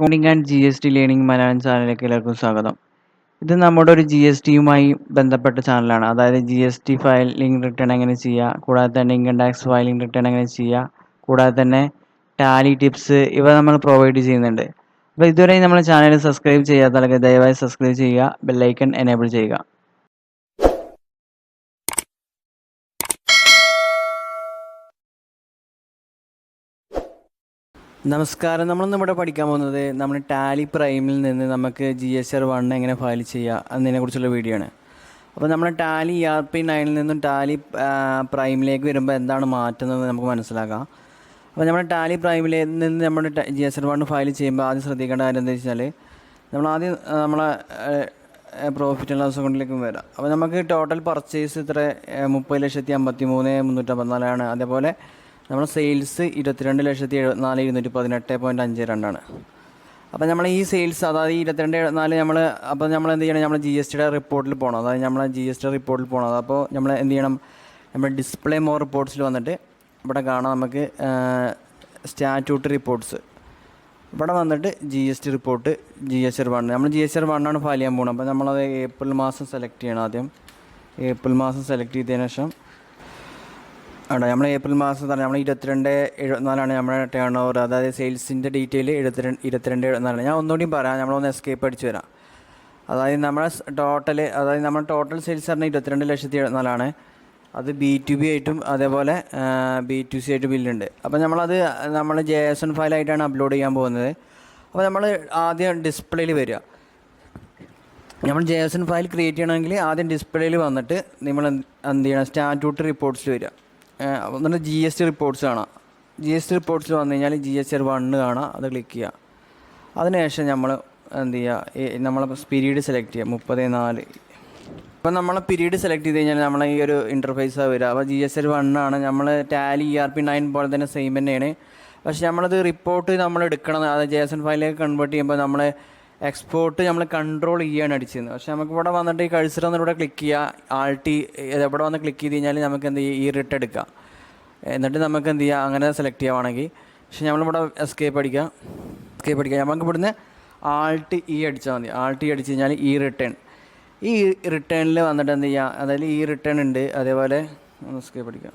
Accounting and G S T learning Malayalam ചാനലിലേക്ക് എല്ലാവർക്കും സ്വാഗതം. ഇത് നമ്മുടെ ഒരു ജി എസ് ടിയുമായി ബന്ധപ്പെട്ട ചാനലാണ്. അതായത് G S T filing return എങ്ങനെ ചെയ്യുക കൂടാതെ തന്നെ ഇൻകം ടാക്സ് ഫയലിംഗ് റിട്ടേൺ എങ്ങനെ ചെയ്യുക കൂടാതെ തന്നെ ടാലി ടിപ്സ് ഇവ നമ്മൾ പ്രൊവൈഡ് ചെയ്യുന്നുണ്ട്. അപ്പോൾ ഇതുവരെ നമ്മുടെ ചാനൽ സബ്സ്ക്രൈബ് ചെയ്യാത്തവർക്ക് ദയവായി സബ്സ്ക്രൈബ് ചെയ്യുക ബെല്ലൈക്കൺ എനേബിൾ ചെയ്യുക. നമസ്കാരം. നമ്മളിന്ന് ഇവിടെ പഠിക്കാൻ പോകുന്നത് നമ്മൾ ടാലി പ്രൈമിൽ നിന്ന് നമുക്ക് ജി എസ് ആർ വൺ എങ്ങനെ ഫയൽ ചെയ്യുക എന്നതിനെക്കുറിച്ചുള്ള വീഡിയോ ആണ്. അപ്പോൾ നമ്മൾ ടാലി ഇ ആർ പി നയനിൽ നിന്നും ടാലി പ്രൈമിലേക്ക് വരുമ്പോൾ എന്താണ് മാറ്റുന്നത് നമുക്ക് മനസ്സിലാക്കാം. അപ്പോൾ നമ്മൾ ടാലി പ്രൈമിൽ നിന്ന് നമ്മുടെ G S R one file ചെയ്യുമ്പോൾ ആദ്യം ശ്രദ്ധിക്കേണ്ട കാര്യം എന്താ വെച്ചാൽ നമ്മൾ ആദ്യം നമ്മളെ പ്രോഫിറ്റ് ആൻഡ് ലോസ് അക്കൗണ്ടിലേക്ക് വരാം. അപ്പോൾ നമുക്ക് ടോട്ടൽ പർച്ചേസ് ഇത്ര മുപ്പത് ലക്ഷത്തി അമ്പത്തി മൂന്ന് മുന്നൂറ്റമ്പത്തിനാലാണ് അതേപോലെ നമ്മുടെ സെയിൽസ് ഇരുപത്തിരണ്ട് ലക്ഷത്തി എഴുപത്തിനാല് ഇരുന്നൂറ്റി പതിനെട്ട് പോയിന്റ് അഞ്ച് രണ്ടാണ്. അപ്പോൾ നമ്മൾ ഈ സെയിൽസ് അതായത് ഇരുപത്തിരണ്ട് എഴുപത്തിനാല് നമ്മൾ അപ്പോൾ നമ്മൾ എന്ത് ചെയ്യണം? നമ്മൾ ജി എസ് ടിയുടെ റിപ്പോർട്ടിൽ പോകണം അതായത് നമ്മൾ ജി എസ് ടി റിപ്പോർട്ടിൽ പോകണം അപ്പോൾ നമ്മൾ എന്ത് ചെയ്യണം? നമ്മൾ ഡിസ്പ്ലേ മോർ റിപ്പോർട്ട്സിൽ വന്നിട്ട് ഇവിടെ കാണാം നമുക്ക് സ്റ്റാറ്റ്യൂട്ട് റിപ്പോർട്ട്സ് ഇവിടെ വന്നിട്ട് G S T report G S T one നമ്മൾ ജി എസ് വൺ ആണ് ഫയൽ ചെയ്യാൻ പോകുന്നത് അപ്പോൾ നമ്മളത് ഏപ്രിൽ മാസം സെലക്ട് ചെയ്യണം ആദ്യം. ഏപ്രിൽ മാസം സെലക്ട് ചെയ്തതിന് ശേഷം ആണ് നമ്മൾ ഏപ്രിൽ മാസം തന്നെ നമ്മൾ ഇരുപത്തിരണ്ട് എഴുപത്തിനാലാണ് നമ്മുടെ ടേൺ ഓവർ അതായത് സെയിൽസിന്റെ ഡീറ്റെയിൽ എഴുപത്തിരണ്ട് ഇരുപത്തിരണ്ട് എഴുപത്തിനാലാണ് ഞാൻ ഒന്നുകൂടി പറയാം. നമ്മളൊന്ന് എസ്കേപ്പ് അടിച്ച് വരാം. അതായത് നമ്മുടെ ടോട്ടൽ അതായത് നമ്മുടെ ടോട്ടൽ സെയിൽസ് പറഞ്ഞാൽ ഇരുപത്തിരണ്ട് ലക്ഷത്തി എഴുപത്തിനാലാണ്. അത് ബി ടു ബി ആയിട്ടും അതേപോലെ ബി ടു സി ആയിട്ട് ബില്ലുണ്ട് അപ്പോൾ നമ്മളത് നമ്മൾ ജെ എസ് എൻ ഫയലായിട്ടാണ് അപ്ലോഡ് ചെയ്യാൻ പോകുന്നത്. അപ്പോൾ നമ്മൾ ആദ്യം ഡിസ്പ്ലേയിൽ വരിക. നമ്മൾ J S N file create ചെയ്യണമെങ്കിൽ ആദ്യം ഡിസ്പ്ലേയിൽ വന്നിട്ട് നമ്മൾ എന്ത് ചെയ്യണം? സ്റ്റാറ്റ്യൂട്ട് റിപ്പോർട്ട്സിൽ വരിക. എന്നിട്ട് ജി എസ് ടി റിപ്പോർട്ട്സ് കാണാം. ജി എസ് ടി റിപ്പോർട്ട്സിൽ വന്നു കഴിഞ്ഞാൽ ജി എസ് ടി വണ്ണ് കാണാം അത് ക്ലിക്ക് ചെയ്യുക അതിനുശേഷം നമ്മൾ എന്ത് ചെയ്യുക നമ്മൾ പീരീഡ് സെലക്ട് ചെയ്യുക മുപ്പത് നാല്. ഇപ്പം നമ്മൾ പീരീഡ് സെലക്ട് ചെയ്ത് കഴിഞ്ഞാൽ നമ്മളെ ഈ ഒരു ഇന്റർഫേസ് വരിക അപ്പോൾ ജി എസ് ടി വണ്ണാണ് നമ്മൾ Tally E R P nine പോലെ തന്നെ സെയിം തന്നെയാണ്. പക്ഷേ നമ്മളത് റിപ്പോർട്ട് നമ്മൾ എടുക്കണം അത് ജെ എസ് എൻ ഫയലിലേക്ക് കൺവേർട്ട് ചെയ്യുമ്പോൾ നമ്മൾ എക്സ്പോർട്ട് നമ്മൾ കൺട്രോൾ ചെയ്യാണ് അടിച്ചിരുന്നത്. പക്ഷേ നമുക്ക് ഇവിടെ വന്നിട്ട് ഈ കഴ്സർ ഇവിടെ ക്ലിക്ക് ചെയ്യുക ആൾട്ടി ഇവിടെ വന്ന് ക്ലിക്ക് ചെയ്ത് കഴിഞ്ഞാൽ നമുക്ക് എന്ത് ഈ റിട്ട് എടുക്കാം. എന്നിട്ട് നമുക്ക് എന്ത് ചെയ്യാം? അങ്ങനെ സെലക്ട് ചെയ്യുകയാണെങ്കിൽ പക്ഷേ നമ്മളിവിടെ എസ്കേപ്പ് അടിക്കുക എസ്കേപ്പ് അടിക്കുക നമുക്ക് ഇവിടുന്ന് ആൾട്ട് ഇ അടിച്ചാൽ മതി. ആൾട്ട് ഇ അടിച്ച് കഴിഞ്ഞാൽ ഈ റിട്ടേൺ ഈ റിട്ടേണിൽ വന്നിട്ട് എന്ത് ചെയ്യുക അതായത് ഈ റിട്ടേൺ ഉണ്ട്. അതേപോലെ ഒന്ന് എസ്കേപ്പ് അടിക്കുക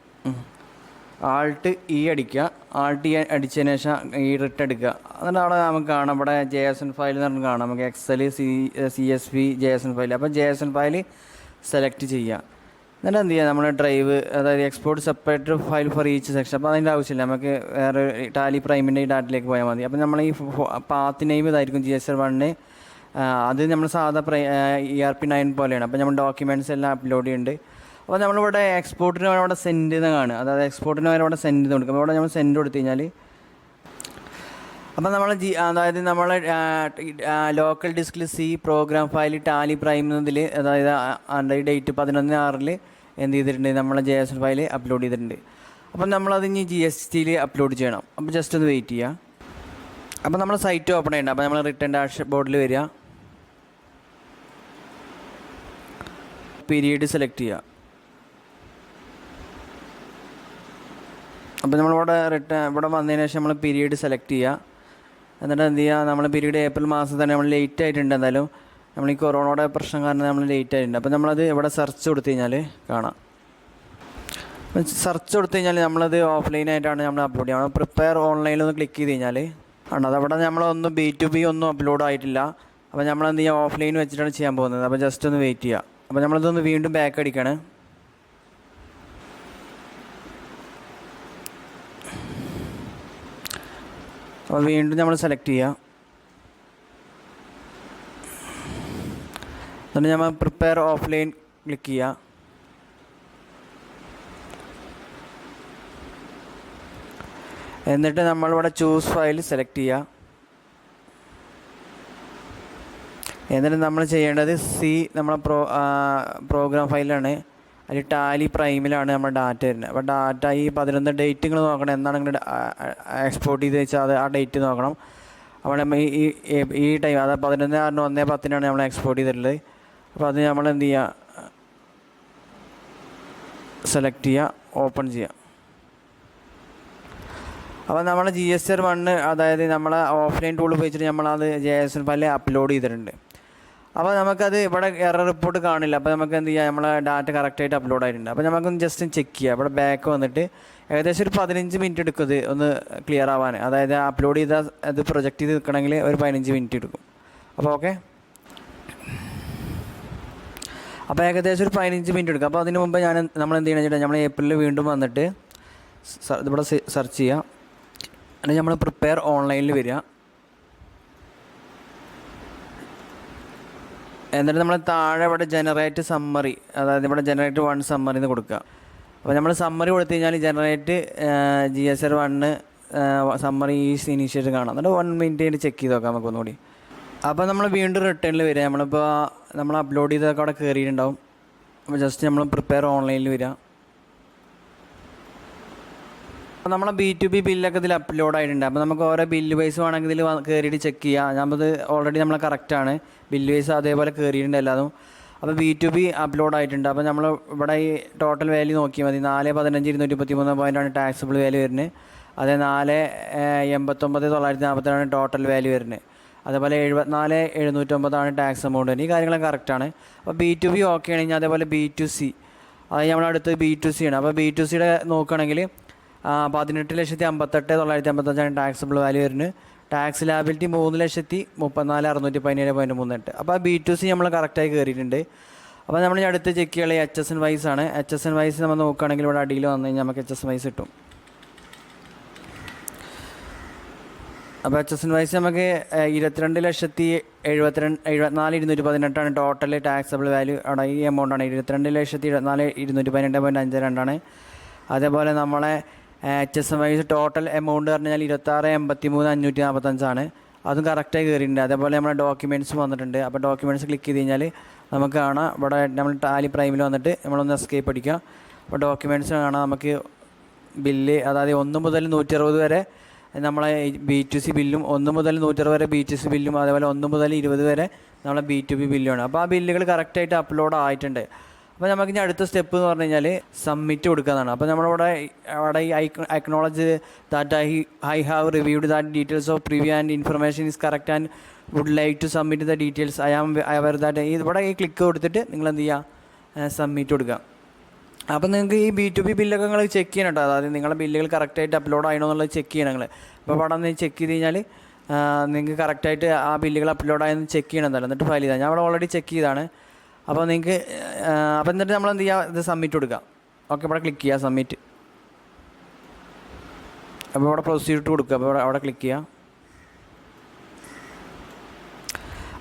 ആൾട്ട് ഇ അടിക്കുക. ആൾട്ട് ഇ അടിച്ചതിന് ശേഷം ഈ റിട്ട് എടുക്കുക. എന്നിട്ട് അവിടെ നമുക്ക് കാണാം. ഇവിടെ ജെ എസ് എൻ ഫയൽ എന്ന് പറഞ്ഞാൽ കാണാം. നമുക്ക് Excel C C S P J S N file അപ്പോൾ J S N file select ചെയ്യുക. എന്നിട്ട് എന്ത് ചെയ്യുക നമ്മൾ ഡ്രൈവ് അതായത് export separate file for each section അപ്പോൾ അതിന്റെ ആവശ്യമില്ല. നമുക്ക് വേറെ ടാലി പ്രൈമിന്റെ ഈ ഡാറ്റിലേക്ക് പോയാൽ മതി. അപ്പോൾ നമ്മൾ ഈ പാത്ത് നെയിം ഇതായിരിക്കും ജി എസ് എൽ വണ്ണിന് അത് നമ്മൾ സാധാ പ്രൈ ഇ ആർ പി നയൻ പോലെയാണ്. അപ്പോൾ നമ്മൾ ഡോക്യുമെന്റ്സ് എല്ലാം അപ്ലോഡ് ചെയ്യുന്നുണ്ട് അപ്പോൾ നമ്മളിവിടെ എക്സ്പോർട്ടിന് അവിടെ സെൻഡ് എന്ന് കാണുക. അതായത് എക്സ്പോർട്ടിന് വരെ അവിടെ സെൻഡ് കൊടുക്കും അപ്പോൾ ഇവിടെ നമ്മൾ സെൻഡ് കൊടുത്തു കഴിഞ്ഞാൽ അപ്പം നമ്മൾ ജി അതായത് നമ്മൾ ലോക്കൽ ഡിസ്കിൽ C program file Tally prime എന്നതിൽ അതായത് ഡേറ്റ് പതിനൊന്ന് ആറിൽ എന്ത് ചെയ്തിട്ടുണ്ട്? നമ്മളെ ജെ എസ് ഫയൽ അപ്ലോഡ് ചെയ്തിട്ടുണ്ട്. അപ്പം നമ്മളത് ഇനി ജി എസ് ടിയിൽ അപ്ലോഡ് ചെയ്യണം. അപ്പോൾ ജസ്റ്റ് ഒന്ന് വെയിറ്റ് ചെയ്യുക അപ്പം നമ്മൾ സൈറ്റ് ഓപ്പൺ ചെയ്യണം അപ്പോൾ നമ്മൾ റിട്ടേൺ ഡാഷ് ബോർഡിൽ വരിക. പീരീഡ് സെലക്ട് ചെയ്യുക അപ്പോൾ നമ്മളിവിടെ റിട്ടേൺ ഇവിടെ വന്നതിന് ശേഷം നമ്മൾ പീരീഡ് സെലക്ട് ചെയ്യുക എന്നിട്ട് എന്ത് ചെയ്യുക നമ്മൾ പീരീഡ് ഏപ്രിൽ മാസം തന്നെ നമ്മൾ ലേറ്റ് ആയിട്ടുണ്ട് എന്തായാലും. നമ്മൾ ഈ കൊറോണയുടെ പ്രശ്നം കാരണം നമ്മൾ ലേറ്റ് ആയിട്ടുണ്ട്. അപ്പോൾ നമ്മളത് ഇവിടെ സെർച്ച് കൊടുത്തു കഴിഞ്ഞാൽ കാണാം. സെർച്ച് കൊടുത്തു കഴിഞ്ഞാൽ നമ്മളത് ഓഫ്ലൈനായിട്ടാണ് നമ്മൾ അപ്ലോഡ് ചെയ്യുക. പ്രിപ്പയർ ഓൺലൈനിൽ ഒന്ന് ക്ലിക്ക് ചെയ്ത് കഴിഞ്ഞാൽ ആണ്. അതവിടെ നമ്മളൊന്നും ബി ടു ബി ഒന്നും അപ്ലോഡ് ആയിട്ടില്ല. അപ്പോൾ നമ്മൾ എന്ത് ചെയ്യുക ഓഫ്ലൈൻ വെച്ചിട്ടാണ് ചെയ്യാൻ പോകുന്നത്. അപ്പോൾ ജസ്റ്റ് ഒന്ന് വെയിറ്റ് ചെയ്യുക. അപ്പോൾ നമ്മളിതൊന്ന് വീണ്ടും ബാക്ക് അടിക്കണം. അപ്പോൾ വീണ്ടും നമ്മൾ സെലക്ട് ചെയ്യുക. എന്നിട്ട് നമ്മൾ പ്രിപ്പയർ ഓഫ്ലൈൻ ക്ലിക്ക് ചെയ്യുക എന്നിട്ട് നമ്മളിവിടെ ചൂസ് ഫയൽ സെലക്ട് ചെയ്യുക എന്നിട്ട് നമ്മൾ ചെയ്യേണ്ടത് സി നമ്മളെ പ്രോ പ്രോഗ്രാം ഫയലാണ് അതിൽ ടാലി പ്രൈമിലാണ് നമ്മുടെ ഡാറ്റ വരുന്നത്. അപ്പോൾ ഡാറ്റ ഈ പതിനൊന്ന് ഡേറ്റ് നിങ്ങൾ നോക്കണം. എന്നാണ് നിങ്ങൾ എക്സ്പോർട്ട് ചെയ്ത് വെച്ചാൽ അത് ആ ഡേറ്റ് നോക്കണം. അപ്പോൾ നമ്മൾ ഈ- ഈ ടൈം അതായത് പതിനൊന്ന് ആറിന് ഒന്നേ പത്തിനാണ് നമ്മൾ എക്സ്പോർട്ട് ചെയ്തിട്ടുള്ളത്. അപ്പോൾ അത് നമ്മൾ എന്ത് ചെയ്യുക സെലക്ട് ചെയ്യുക ഓപ്പൺ ചെയ്യുക അപ്പോൾ നമ്മൾ ജി എസ് ആർ വണ്ണ് അതായത് നമ്മൾ ഓഫ്ലൈൻ ടൂൾ ഉപയോഗിച്ചിട്ട് നമ്മളത് ജെ എസ് എൻ ഫയലിൽ അപ്ലോഡ് ചെയ്തിട്ടുണ്ട്. അപ്പോൾ നമുക്കത് ഇവിടെ എറർ റിപ്പോർട്ട് കാണില്ല. അപ്പോൾ നമുക്ക് എന്ത് ചെയ്യാം? നമ്മളെ ഡാറ്റ കറക്റ്റായിട്ട് അപ്ലോഡ് ആയിട്ടുണ്ട്. അപ്പോൾ നമുക്കൊന്ന് ജസ്റ്റ് ചെക്ക് ചെയ്യാം. ഇവിടെ ബാക്ക് വന്നിട്ട് ഏകദേശം ഒരു പതിനഞ്ച് മിനിറ്റ് എടുക്കും ഇത് ഒന്ന് ക്ലിയർ ആവാൻ അതായത് അപ്ലോഡ് ചെയ്ത അത് പ്രൊജക്റ്റ് ചെയ്ത് നിൽക്കണമെങ്കിൽ ഒരു പതിനഞ്ച് മിനിറ്റ് എടുക്കും. അപ്പോൾ ഓക്കെ അപ്പോൾ ഏകദേശം ഒരു പതിനഞ്ച് മിനിറ്റ് എടുക്കും. അപ്പോൾ അതിന് മുമ്പ് ഞാൻ നമ്മൾ എന്ത് ചെയ്യണം വെച്ചാൽ നമ്മൾ ഏപ്രിലിൽ വീണ്ടും വന്നിട്ട് ഇവിടെ സെർച്ച് ചെയ്യുക അല്ലെങ്കിൽ നമ്മൾ പ്രിപ്പയർ ഓൺലൈനിൽ വരിക. എന്നിട്ട് നമ്മൾ താഴെ ഇവിടെ ജനറേറ്റ് സമ്മറി അതായത് ഇവിടെ ജനറേറ്റ് വൺ സമ്മറി എന്ന് കൊടുക്കുക. അപ്പോൾ നമ്മൾ സമ്മറി കൊടുത്തു കഴിഞ്ഞാൽ generate G S R one summary is initiate കാണാം. എന്നിട്ട് വൺ മിനിറ്റ് ചെക്ക് ചെയ്ത് നോക്കാം നമുക്ക് ഒന്നുകൂടി അപ്പോൾ നമ്മൾ വീണ്ടും റിട്ടേണിൽ വരിക. നമ്മളിപ്പോൾ നമ്മൾ അപ്ലോഡ് ചെയ്തതൊക്കെ അവിടെ കയറിയിട്ടുണ്ടാവും അപ്പോൾ ജസ്റ്റ് നമ്മൾ പ്രിപ്പയർ ഓൺലൈനിൽ വരിക. അപ്പോൾ നമ്മളെ ബി ടു ബി ബില്ലൊക്കെ ഇതിൽ അപ്ലോഡ് ആയിട്ടുണ്ട്. അപ്പോൾ നമുക്ക് ഓരോ ബില്ല് വൈസ് വേണമെങ്കിൽ ഇതിൽ കയറിയിട്ട് ചെക്ക് ചെയ്യാം. നമ്മത് ഓൾറെഡി നമ്മളെ കറക്റ്റാണ് ബില്ല് വൈസ് അതേപോലെ കയറിയിട്ടുണ്ട് എല്ലാതും. അപ്പോൾ ബി ടു ബി അപ്ലോഡ് ആയിട്ടുണ്ട്. അപ്പോൾ നമ്മൾ ഇവിടെ ഈ ടോട്ടൽ വാല്യൂ നോക്കിയാൽ മതി. നാല് പതിനഞ്ച് ഇരുന്നൂറ്റി മുപ്പത്തി മൂന്ന് പോയിന്റാണ് ടാക്സിബിൾ വാല്യൂ വരുന്നത്. അതേ നാല് എൺപത്തൊമ്പത് തൊള്ളായിരത്തി നാൽപ്പത്തിനാണ് ടോട്ടൽ വാല്യൂ വരുന്നത്. അതേപോലെ എഴുപത്തിനാല് എഴുന്നൂറ്റൊമ്പതാണ് ടാക്സ് എമൗണ്ട് ഈ കാര്യങ്ങളൊക്കെ കറക്റ്റാണ് അപ്പോൾ ബി ടു ബി ഓക്കെ ആണെങ്കിൽ അതേപോലെ ബി ടു സി അത് നമ്മുടെ അടുത്ത് ബി ടു സി ആണ്. അപ്പോൾ ബി ടു സിയുടെ നോക്കുകയാണെങ്കിൽ പതിനെട്ട് ലക്ഷത്തി അമ്പത്തെട്ട് തൊള്ളായിരത്തി അമ്പത്തഞ്ചാണ് ടാക്സിബിൾ വാല്യൂ വരുന്നത്. ടാക്സ് ലാബിലിറ്റി മൂന്ന് ലക്ഷത്തി മുപ്പത്തിനാല് അറുന്നൂറ്റി പതിനേഴ് പോയിന്റ് മൂന്നെട്ട് അപ്പോൾ ബി ടു സി നമ്മൾ കറക്റ്റായി കയറിയിട്ടുണ്ട് അപ്പോൾ നമ്മൾ അടുത്ത് ചെക്ക് ചെയ്യുക എച്ച് എസ് എൻ വൈസ് ആണ്. എച്ച് എസ് എൻ വൈസ് നമ്മൾ നോക്കുകയാണെങ്കിൽ ഇവിടെ അടിയിൽ വന്നു കഴിഞ്ഞാൽ നമുക്ക് എച്ച് എസ് എൻ വൈസ് കിട്ടും. അപ്പോൾ എച്ച് എസ് എൻ വൈസ് നമുക്ക് ഇരുപത്തിരണ്ട് ലക്ഷത്തി എഴുപത്തിരണ്ട് എഴുപത്തിനാല് ഇരുന്നൂറ്റി പതിനെട്ടാണ് ടോട്ടൽ ടാക്സബിൾ വാല്യൂ അവിടെ ഈ എമൗണ്ടാണ് ഇരുപത്തിരണ്ട് ലക്ഷത്തി ഇരുപത്തിനാല് ഇരുന്നൂറ്റി പതിനെട്ട് പോയിന്റ് അഞ്ച് രണ്ടാണ്. അതേപോലെ നമ്മളെ H S M wise total amount പറഞ്ഞു കഴിഞ്ഞാൽ ഇരുപത്താറ് എൺപത്തി മൂന്ന് അഞ്ഞൂറ്റി നാൽപ്പത്തഞ്ചാണ് അതും കറക്റ്റായി കയറിയിട്ടുണ്ട് അതേപോലെ നമ്മുടെ ഡോക്യുമെന്റ്സ് വന്നിട്ടുണ്ട്. അപ്പോൾ ഡോക്യുമെന്റ്സ് ക്ലിക്ക് ചെയ്ത് കഴിഞ്ഞാൽ നമുക്ക് കാണാം. ഇവിടെ നമ്മൾ ടാലി പ്രൈമിൽ വന്നിട്ട് നമ്മളൊന്ന് എസ്കേപ്പ് അടിക്കുക. അപ്പോൾ ഡോക്യുമെന്റ്സ് കാണാം. നമുക്ക് ബില്ല് അതായത് ഒന്ന് മുതൽ നൂറ്റി അറുപത് വരെ നമ്മളെ ബി ടു സി ബില്ലും ഒന്ന് മുതൽ നൂറ്ററുപത് വരെ ബി ടു സി ബില്ലും അതേപോലെ ഒന്ന് മുതൽ ഇരുപത് വരെ നമ്മളെ ബി ടു ബി ബില്ലുമാണ്. അപ്പോൾ ആ ബില്ലുകൾ കറക്റ്റായിട്ട് അപ്ലോഡ് ആയിട്ടുണ്ട്. അപ്പോൾ നമുക്ക് ഇനി അടുത്ത സ്റ്റെപ്പ് എന്ന് പറഞ്ഞു കഴിഞ്ഞാൽ സബ്മിറ്റ് കൊടുക്കാന്നാണ്. അപ്പോൾ നമ്മളിവിടെ അവിടെ ഈ acknowledge that I I have reviewed that details of preview and information is correct and would like to submit the details I am aware that ഇവിടെ ഈ ക്ലിക്ക് കൊടുത്തിട്ട് നിങ്ങൾ എന്ത് ചെയ്യുക സബ്മിറ്റ് കൊടുക്കുക. അപ്പോൾ നിങ്ങൾക്ക് ഈ ബി ടു ബി ബില്ലൊക്കെ നിങ്ങൾ ചെക്ക് ചെയ്യണം കേട്ടോ. അതായത് നിങ്ങളുടെ ബില്ലുകൾ കറക്റ്റായിട്ട് അപ്ലോഡ് ആയണോ എന്നുള്ളത് ചെക്ക് ചെയ്യണം നിങ്ങൾ. അപ്പോൾ അവിടെ ഒന്ന് ചെക്ക് ചെയ്ത് കഴിഞ്ഞാൽ നിങ്ങൾക്ക് കറക്റ്റായിട്ട് ആ ബില്ലുകൾ അപ്ലോഡ് ആയെന്ന് ചെക്ക് ചെയ്യണം എന്തായാലും. എന്നിട്ട് ഫയൽ ചെയ്താൽ ഞാൻ അവിടെ ഓൾറെഡി ചെക്ക് ചെയ്താണ് അപ്പോൾ നിങ്ങൾക്ക് അപ്പോൾ എന്നിട്ട് നമ്മൾ എന്ത് ചെയ്യുക ഇത് സബ്മിറ്റ് കൊടുക്കുക ഓക്കെ ഇവിടെ ക്ലിക്ക് ചെയ്യുക സബ്മിറ്റ് അപ്പോൾ ഇവിടെ പ്രൊസീഡ് കൊടുക്കുക. അപ്പോൾ ഇവിടെ അവിടെ ക്ലിക്ക് ചെയ്യുക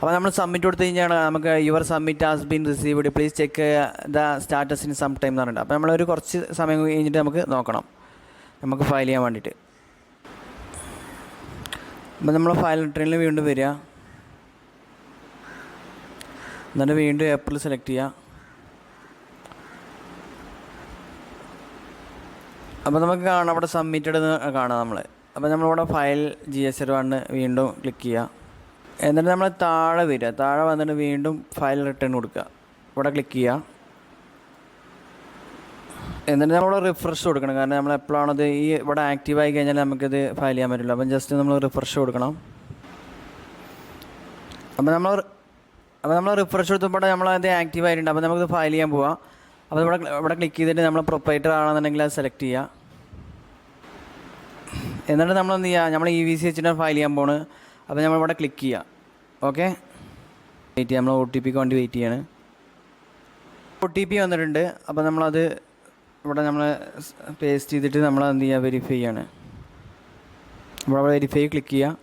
അപ്പോൾ നമ്മൾ സബ്മിറ്റ് കൊടുത്തു കഴിഞ്ഞാൽ നമുക്ക് your submit has been received please check the status in some time എന്ന് പറഞ്ഞിട്ട്. അപ്പോൾ നമ്മളൊരു കുറച്ച് സമയം കഴിഞ്ഞിട്ട് നമുക്ക് നോക്കണം. നമുക്ക് ഫയൽ ചെയ്യാൻ വേണ്ടിയിട്ട്. അപ്പോൾ നമ്മൾ ഫയൽ ട്രെയിനിൽ വീണ്ടും വരിക. എന്നിട്ട് വീണ്ടും ഏപ്രിൽ സെലക്ട് ചെയ്യുക. അപ്പോൾ നമുക്ക് കാണാം അവിടെ സബ്മിറ്റഡ് എന്ന് കാണാം നമ്മൾ അപ്പോൾ നമ്മളിവിടെ ഫയൽ ജി എസ് ആർ വണ്ണ് വീണ്ടും ക്ലിക്ക് ചെയ്യുക. എന്നിട്ട് നമ്മൾ താഴെ വരിക. താഴെ വന്നിട്ട് വീണ്ടും ഫയൽ റിട്ടേൺ കൊടുക്കുക. ഇവിടെ ക്ലിക്ക് ചെയ്യുക. എന്നിട്ട് നമ്മൾ റിഫ്രഷ് കൊടുക്കണം. കാരണം നമ്മൾ എപ്പോഴാണത് ഈ ഇവിടെ ആക്റ്റീവ് ആയി കഴിഞ്ഞാൽ നമുക്കിത് ഫയൽ ചെയ്യാൻ പറ്റില്ല അപ്പം ജസ്റ്റ് നമ്മൾ റിഫ്രഷ് കൊടുക്കണം. അപ്പം നമ്മൾ അപ്പോൾ നമ്മൾ റിഫ്രഷ് കൊടുത്തപ്പോൾ നമ്മളത് ആക്റ്റീവ് ആയിട്ടുണ്ട്. അപ്പോൾ നമുക്ക് ഫയൽ ചെയ്യാൻ പോവാം. അപ്പോൾ ഇവിടെ ഇവിടെ ക്ലിക്ക് ചെയ്തിട്ട് നമ്മൾ പ്രൊപ്പറേറ്റർ ആണെന്നുണ്ടെങ്കിൽ അത് സെലക്ട് ചെയ്യുക. എന്നിട്ട് നമ്മൾ എന്ത് ചെയ്യുക നമ്മൾ ഇ വി സി എച്ചിന്റെ ഫയൽ ചെയ്യാൻ പോണ്. അപ്പോൾ നമ്മൾ ഇവിടെ ക്ലിക്ക് ചെയ്യാം. ഓക്കെ വെയിറ്റ് ചെയ്യാം. നമ്മൾ ഒ ടി പിക്ക് വേണ്ടി വെയിറ്റ് ചെയ്യാണ്. ഒ ടി പി വന്നിട്ടുണ്ട്. അപ്പോൾ നമ്മളത് ഇവിടെ നമ്മൾ പേസ്റ്റ് ചെയ്തിട്ട് നമ്മൾ എന്ത് ചെയ്യുക വെരിഫൈ ചെയ്യാണ്. ഇവിടെ വെരിഫൈ ക്ലിക്ക് ചെയ്യുക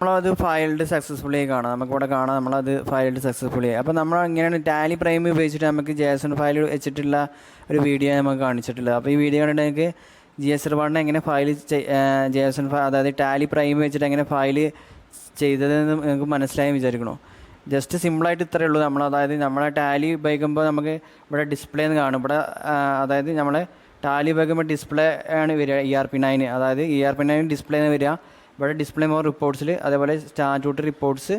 നമ്മളത് ഫയൽഡ് സക്സസ്ഫുള്ളി കാണാം. നമുക്കിവിടെ കാണാം നമ്മളത് ഫയൽഡ് സക്സസ്ഫുള്ളി അപ്പോൾ നമ്മൾ ഇങ്ങനെയാണ് ടാലി പ്രൈം ഉപയോഗിച്ചിട്ട് നമുക്ക് ജേസൺ ഫയൽ വെച്ചിട്ടുള്ള ഒരു വീഡിയോ നമുക്ക് കാണിച്ചിട്ടുള്ളത്. അപ്പോൾ ഈ വീഡിയോ കണ്ടിട്ട് നിങ്ങൾക്ക് ജി എസ് വണ്ണ് എങ്ങനെ ഫയൽ ജേസൺ അതായത് ടാലി പ്രൈം വെച്ചിട്ട് എങ്ങനെ ഫയൽ ചെയ്തതെന്ന് നിങ്ങൾക്ക് മനസ്സിലായി വിചാരിക്കണോ. ജസ്റ്റ് സിമ്പിളായിട്ട് ഇത്രയേ ഉള്ളൂ. നമ്മൾ അതായത് നമ്മളെ ടാലി ഉപയോഗിക്കുമ്പോൾ നമുക്ക് ഇവിടെ ഡിസ്പ്ലേ എന്ന് കാണും. ഇവിടെ അതായത് നമ്മളെ ടാലി ഉപയോഗിക്കുമ്പോൾ ഡിസ്പ്ലേ ആണ് വരിക ഇ ആർ പി നയൻ അതായത് E R P nine display എന്ന് വരിക. ഇവിടെ ഡിസ്പ്ലേ മോർ റിപ്പോർട്ട്സിൽ അതേപോലെ സ്റ്റാറ്റ്യൂട്ടറി റിപ്പോർട്ട്സ്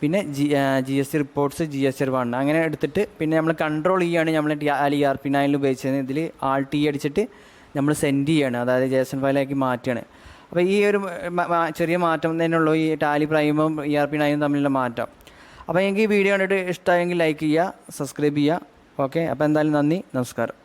പിന്നെ G G S C reports G S T one അങ്ങനെ എടുത്തിട്ട് പിന്നെ നമ്മൾ കൺട്രോൾ ഇ ആണ് നമ്മൾ ടാലി ഇ ആർ പി നയനിൽ ഉപയോഗിച്ചത്. ഇതിൽ ആൾ ടി അടിച്ചിട്ട് നമ്മൾ സെൻഡ് ചെയ്യാണ് അതായത് ജേസൺ ഫയലാക്കി മാറ്റുകയാണ് അപ്പോൾ ഈ ഒരു ചെറിയ മാറ്റം തന്നെയുള്ളൂ ഈ ടാലി പ്രൈമും ഇ ആർ പി നയനും തമ്മിലുള്ള മാറ്റം. അപ്പോൾ എനിക്ക് ഈ വീഡിയോ കണ്ടിട്ട് ഇഷ്ടമായെങ്കിൽ ലൈക്ക് ചെയ്യുക സബ്സ്ക്രൈബ് ചെയ്യുക. ഓക്കെ? അപ്പോൾ എന്തായാലും നന്ദി നമസ്കാരം.